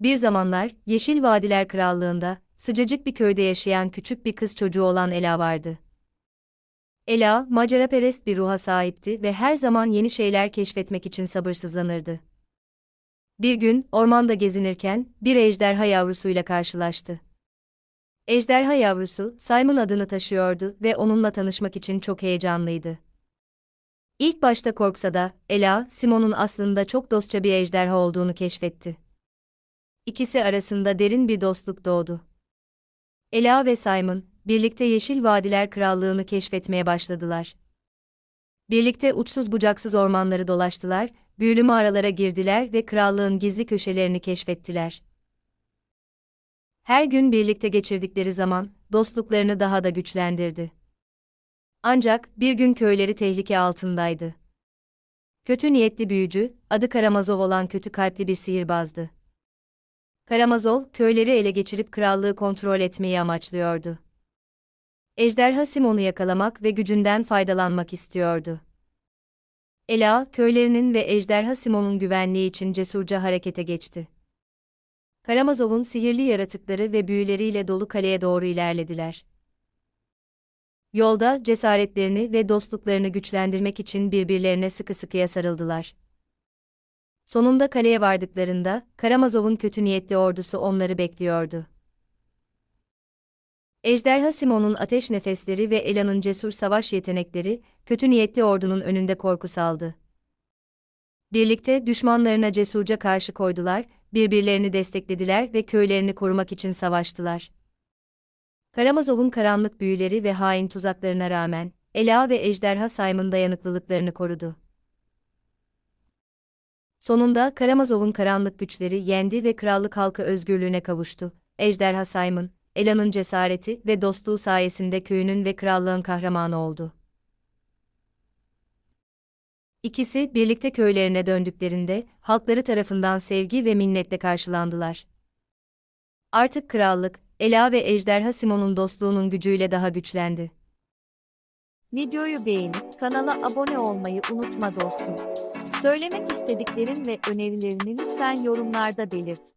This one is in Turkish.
Bir zamanlar, Yeşil Vadiler Krallığında, sıcacık bir köyde yaşayan küçük bir kız çocuğu olan Ela vardı. Ela, maceraperest bir ruha sahipti ve her zaman yeni şeyler keşfetmek için sabırsızlanırdı. Bir gün, ormanda gezinirken, bir ejderha yavrusuyla karşılaştı. Ejderha yavrusu, Simon adını taşıyordu ve onunla tanışmak için çok heyecanlıydı. İlk başta korksa da, Ela, Simon'un aslında çok dostça bir ejderha olduğunu keşfetti. İkisi arasında derin bir dostluk doğdu. Ela ve Simon, birlikte Yeşil Vadiler Krallığını keşfetmeye başladılar. Birlikte uçsuz bucaksız ormanları dolaştılar, büyülü mağaralara girdiler ve krallığın gizli köşelerini keşfettiler. Her gün birlikte geçirdikleri zaman, dostluklarını daha da güçlendirdi. Ancak bir gün köyleri tehlike altındaydı. Kötü niyetli büyücü, adı Karamazov olan kötü kalpli bir sihirbazdı. Karamazov, köyleri ele geçirip krallığı kontrol etmeyi amaçlıyordu. Ejderha Simon'u yakalamak ve gücünden faydalanmak istiyordu. Ela, köylerinin ve Ejderha Simon'un güvenliği için cesurca harekete geçti. Karamazov'un sihirli yaratıkları ve büyüleriyle dolu kaleye doğru ilerlediler. Yolda cesaretlerini ve dostluklarını güçlendirmek için birbirlerine sıkı sıkıya sarıldılar. Sonunda kaleye vardıklarında, Karamazov'un kötü niyetli ordusu onları bekliyordu. Ejderha Simon'un ateş nefesleri ve Ela'nın cesur savaş yetenekleri, kötü niyetli ordunun önünde korku saldı. Birlikte düşmanlarına cesurca karşı koydular, birbirlerini desteklediler ve köylerini korumak için savaştılar. Karamazov'un karanlık büyüleri ve hain tuzaklarına rağmen, Ela ve Ejderha Simon dayanıklılıklarını korudu. Sonunda Karamazov'un karanlık güçleri yendi ve krallık halkı özgürlüğüne kavuştu. Ejderha Simon, Ela'nın cesareti ve dostluğu sayesinde köyünün ve krallığın kahramanı oldu. İkisi birlikte köylerine döndüklerinde halkları tarafından sevgi ve minnetle karşılandılar. Artık krallık, Ela ve Ejderha Simon'un dostluğunun gücüyle daha güçlendi. Videoyu beğenip kanala abone olmayı unutma dostum. Söylemek istediklerin ve önerilerini lütfen yorumlarda belirt.